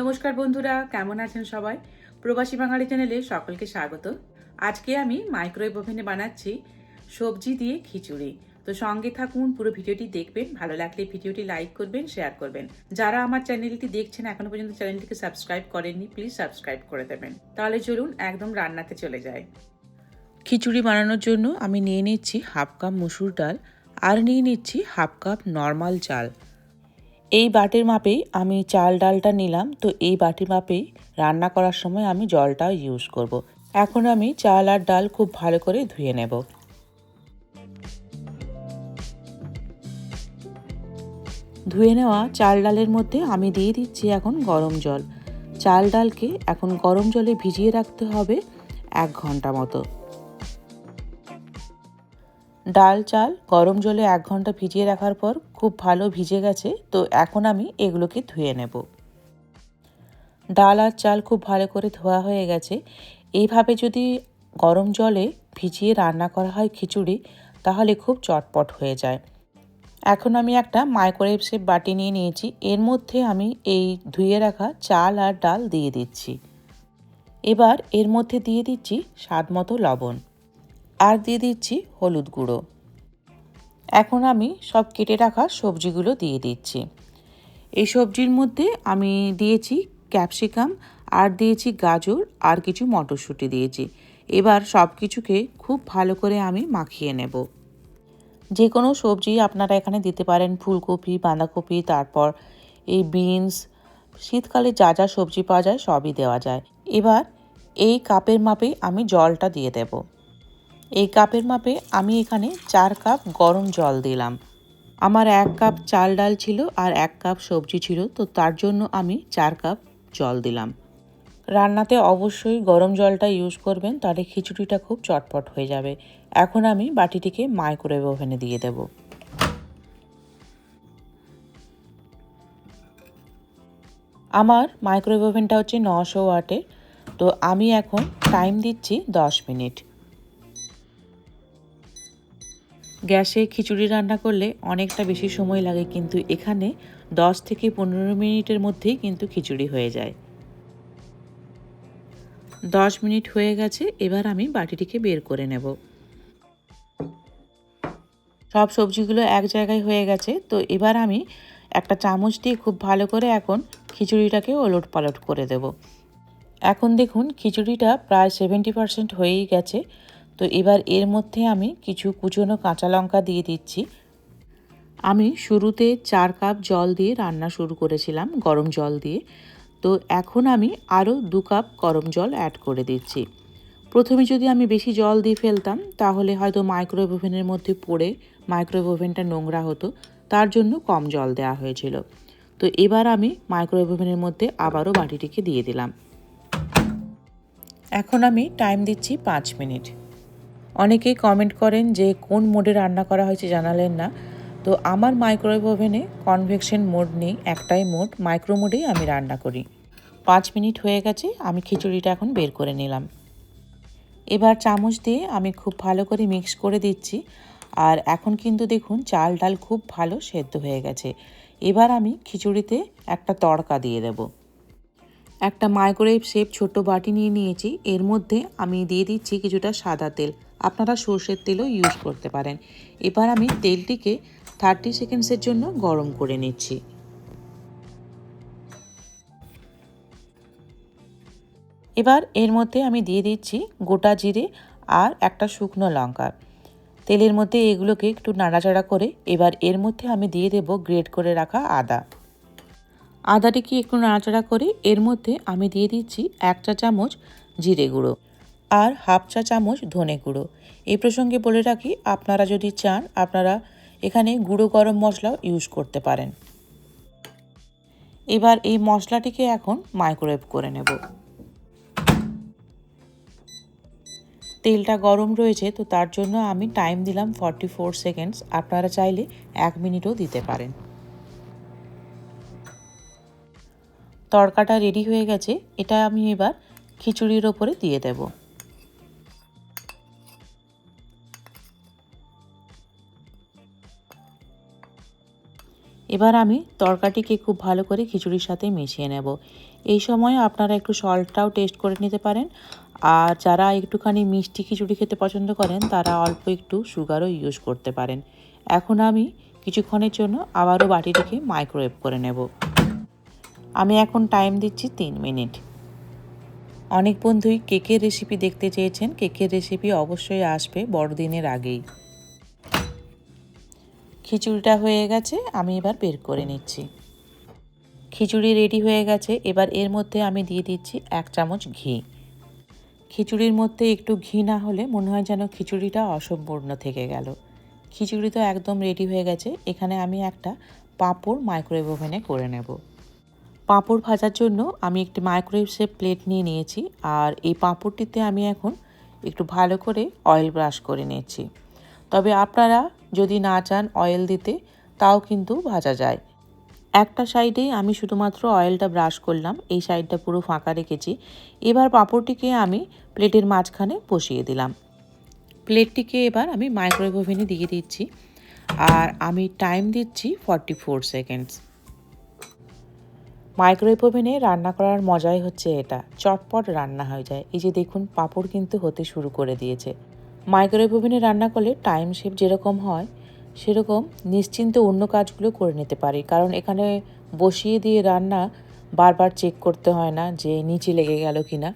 নমস্কার বন্ধুরা, কেমন আছেন সবাই? প্রবাসী বাঙালি চ্যানেলে সকলকে স্বাগত। আজকে আমি মাইক্রোওয়েভ ওভেনে বানাচ্ছি সবজি দিয়ে খিচুড়ি। তো সঙ্গে থাকুন, পুরো ভিডিওটি দেখবেন, ভালো লাগলে ভিডিওটি লাইক করবেন শেয়ার করবেন। যারা আমার চ্যানেলটি দেখছেন, এখনও পর্যন্ত চ্যানেলটিকে সাবস্ক্রাইব করেননি প্লিজ সাবস্ক্রাইব করে দেবেন। তাহলে চলুন একদম রান্নাতে চলে যায় খিচুড়ি বানানোর জন্য আমি নিয়ে নিচ্ছি হাফ কাপ মুসুর ডাল আর নিয়ে নিচ্ছি হাফ কাপ নর্মাল চাল। এই বাটির মাপেই আমি চাল ডালটা নিলাম। তো এই বাটির মাপেই রান্না করার সময় আমি জলটা ইউজ করব। এখন আমি চাল আর ডাল খুব ভালো করে ধুয়ে নেব। ধুয়ে নেওয়া চাল ডালের মধ্যে আমি দিয়ে দিচ্ছি এখন গরম জল। চাল ডালকে এখন গরম জলে ভিজিয়ে রাখতে হবে এক ঘণ্টা মতো। ডাল চাল গরম জলে এক ঘণ্টা ভিজিয়ে রাখার পর খুব ভালো ভিজে গেছে, তো এখন আমি এগুলোকে ধুয়ে নেব। ডাল আর চাল খুব ভালো করে ধোয়া হয়ে গেছে। এইভাবে যদি গরম জলে ভিজিয়ে রান্না করা হয় খিচুড়ি, তাহলে খুব চটপট হয়ে যায়। এখন আমি একটা মাইক্রোওয়েভ শেপ বাটি নিয়ে নিয়েছি, এর মধ্যে আমি এই ধুয়ে রাখা চাল আর ডাল দিয়ে দিচ্ছি। এবার এর মধ্যে দিয়ে দিচ্ছি স্বাদ মতো লবণ। আর দিয়ে দিচ্ছি হলুদ গুঁড়ো। এখন আমি সব কেটে রাখা সবজিগুলো দিয়ে দিচ্ছি। এই সবজির মধ্যে আমি দিয়েছি ক্যাপসিকাম, আর দিয়েছি গাজর, আর কিছু মটরশুঁটি দিয়েছি। এবার সব কিছুকে খুব ভালো করে আমি মাখিয়ে নেব। যে কোনো সবজি আপনারা এখানে দিতে পারেন, ফুলকপি, বাঁধাকপি, তারপর এই বিনস, শীতকালে যা যা সবজি পাওয়া যায় সবই দেওয়া যায়। এবার এই কাপের মাপেই আমি জলটা দিয়ে দেবো। এই কাপের মাপে আমি এখানে চার কাপ গরম জল দিলাম। আমার এক কাপ চাল ডাল ছিল আর এক কাপ সবজি ছিল, তো তার জন্য আমি চার কাপ জল দিলাম। রান্নাতে অবশ্যই গরম জলটা ইউজ করবেন, তাহলে খিচুড়িটা খুব চটপট হয়ে যাবে। এখন আমি বাটিটিকে মাইক্রোওয়েভ ওভেনে দিয়ে দেব। আমার মাইক্রোওয়েভ ওভেনটা হচ্ছে নশো ওয়াটের, তো আমি এখন টাইম দিচ্ছি দশ মিনিট। গ্যাসে খিচুড়ি রান্না করলে অনেকটা বেশি সময় লাগে, কিন্তু এখানে দশ থেকে পনেরো মিনিটের মধ্যেই কিন্তু খিচুড়ি হয়ে যায়। দশ মিনিট হয়ে গেছে, এবার আমি বাটিটিকে বের করে নেব। সব সবজিগুলো এক জায়গায় হয়ে গেছে, তো এবার আমি একটা চামচ দিয়ে খুব ভালো করে এখন খিচুড়িটাকে ওলট পালট করে দেব। এখন দেখুন, খিচুড়িটা প্রায় সেভেন্টি পারসেন্ট হয়েই গেছে তো এবার এর মধ্যে আমি কিছু কুচনো কাঁচা লঙ্কা দিয়ে দিচ্ছি। আমি শুরুতে চার কাপ জল দিয়ে রান্না শুরু করেছিলাম, গরম জল দিয়ে। তো এখন আমি আরও দু কাপ গরম জল অ্যাড করে দিচ্ছি। প্রথমে যদি আমি বেশি জল দিয়ে ফেলতাম, তাহলে হয়তো মাইক্রোওয়েভ ওভেনের মধ্যে পড়ে মাইক্রোওয়েভ ওভেনটা নোংরা হতো, তার জন্য কম জল দেওয়া হয়েছিল। তো এবার আমি মাইক্রোওয়েভ ওভেনের মধ্যে আবারও বাটিটিকে দিয়ে দিলাম। এখন আমি টাইম দিচ্ছি পাঁচ মিনিট। অনেকেই কমেন্ট করেন যে কোন মোডে রান্না করা হয়েছে জানালেন না। তো আমার মাইক্রোওয়েভ ওভেনে কনভেকশন মোড নেই, একটাই মোড মাইক্রো মোডেই আমি রান্না করি। পাঁচ মিনিট হয়ে গেছে, আমি খিচুড়িটা এখন বের করে নিলাম। এবার চামচ দিয়ে আমি খুব ভালো করে মিক্স করে দিচ্ছি। আর এখন কিন্তু দেখুন, চাল ডাল খুব ভালো সেদ্ধ হয়ে গেছে। এবার আমি খিচুড়িতে একটা তড়কা দিয়ে দেব। একটা মাইক্রোওয়েভ শেপ ছোট্ট বাটি নিয়ে নিয়েছি। এর মধ্যে আমি দিয়ে দিচ্ছি কিছুটা সাদা তেল। আপনারা সর্ষের তেলও ইউজ করতে পারেন। এবার আমি তেলটিকে থার্টি সেকেন্ডসের জন্য গরম করে নিচ্ছি। এবার এর মধ্যে আমি দিয়ে দিচ্ছি গোটা জিরে আর একটা শুকনো লঙ্কা। তেলের মধ্যে এগুলোকে একটু নাড়াচাড়া করে এবার এর মধ্যে আমি দিয়ে দেব গ্রেট করে রাখা আদা। আদাটিকে একটু নাড়াচাড়া করে এর মধ্যে আমি দিয়ে দিচ্ছি এক চা চামচ জিরে গুঁড়ো। আর হাফ চা চামচ ধনে গুঁড়ো। এই প্রসঙ্গে বলে রাখি, আপনারা যদি চান, আপনারা এখানে গুঁড়ো গরম মশলাও ইউজ করতে পারেন। এবার এই মশলাটিকে এখন মাইক্রোওয়েভ করে নেব। তেলটা গরম রয়েছে, তো তার জন্য আমি টাইম দিলাম ফর্টি ফোর সেকেন্ডস। আপনারা চাইলে এক মিনিটও দিতে পারেন। তড়কাটা রেডি হয়ে গেছে, এটা আমি এবার খিচুড়ির ওপরে দিয়ে দেবো। এবার আমি তরকাটিকে খুব ভালো করে খিচুড়ির সাথে মিশিয়ে নেব। এই সময় আপনারা একটু সল্টটাও টেস্ট করে নিতে পারেন। আর যারা একটুখানি মিষ্টি খিচুড়ি খেতে পছন্দ করেন, তারা অল্প একটু সুগারও ইউজ করতে পারেন। এখন আমি কিছুক্ষণের জন্য আবারও বাটিটিকে মাইক্রোওয়েভ করে নেব। আমি এখন টাইম দিচ্ছি তিন মিনিট। অনেক বন্ধুই কেকের রেসিপি দেখতে চেয়েছেন। কেকের রেসিপি অবশ্যই আসবে বড়দিনের আগেই। খিচুড়িটা হয়ে গেছে, আমি এবার বের করে নিচ্ছি। খিচুড়ি রেডি হয়ে গেছে, এবার এর মধ্যে আমি দিয়ে দিচ্ছি এক চামচ ঘি। খিচুড়ির মধ্যে একটু ঘি না হলে মনে হয় যেন খিচুড়িটা অসম্পূর্ণ থেকে গেল। খিচুড়ি তো একদম রেডি হয়ে গেছে, এখানে আমি একটা পাঁপড় মাইক্রোওয়েভ ওভেনে করে নেব। পাঁপড় ভাজার জন্য আমি একটি মাইক্রোওয়েভ শেপ প্লেট নিয়ে নিয়েছি, আর এই পাঁপড়টিতে আমি এখন একটু ভালো করে অয়েল ব্রাশ করে নিয়েছি। তবে আপনারা যদি না চান অয়েল দিতে, তাও কিন্তু ভাজা যায়। একটা সাইডে আমি শুধুমাত্র অয়েলটা ব্রাশ করলাম, এই সাইডটা পুরো ফাঁকা রেখেছি। এবার পাঁপড়টিকে আমি প্লেটের মাঝখানে বসিয়ে দিলাম। প্লেটটিকে এবার আমি মাইক্রোওয়েভ ওভেনে দিয়ে দিচ্ছি, আর আমি টাইম দিচ্ছি ফর্টি ফোর সেকেন্ডস মাইক্রোওয়েভ ওভেনে রান্না করার মজাই হচ্ছে এটা, চটপট রান্না হয়ে যায়। এই যে দেখুন, পাঁপড় কিন্তু হতে শুরু করে দিয়েছে। মাইক্রোওয়েভ ওভেনে রান্না করলে টাইম সেভ যেরকম হয়, সেরকম নিশ্চিন্তে অন্য কাজগুলো করে নিতে পারি। কারণ এখানে বসিয়ে দিয়ে রান্না বারবার চেক করতে হয় না যে নিচে লেগে গেল কি না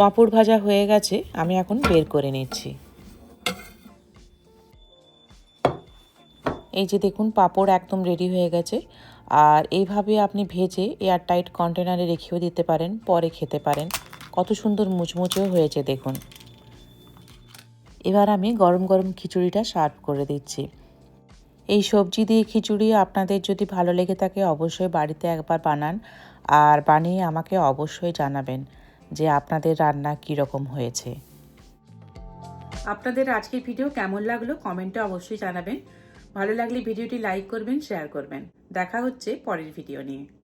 পাঁপড় ভাজা হয়ে গেছে, আমি এখন বের করে নিচ্ছি। এই যে দেখুন, পাঁপড় একদম রেডি হয়ে গেছে। আর এইভাবে আপনি ভেজে এয়ারটাইট কন্টেনারে রেখেও দিতে পারেন, পরে খেতে পারেন। কত সুন্দর মুচমুচেও হয়েছে দেখুন। এবার আমি গরম গরম খিচুড়িটা সার্ভ করে দিচ্ছি। এই সবজি দিয়ে খিচুড়ি আপনাদের যদি ভালো লেগে থাকে অবশ্যই বাড়িতে একবার বানান আর বানিয়ে আমাকে অবশ্যই জানাবেন যে আপনাদের রান্না কীরকম হয়েছে। আপনাদের আজকের ভিডিও কেমন লাগল কমেন্টে অবশ্যই জানাবেন। ভালো লাগলে ভিডিওটি লাইক করবেন শেয়ার করবেন। দেখা হচ্ছে পরের ভিডিও নিয়ে।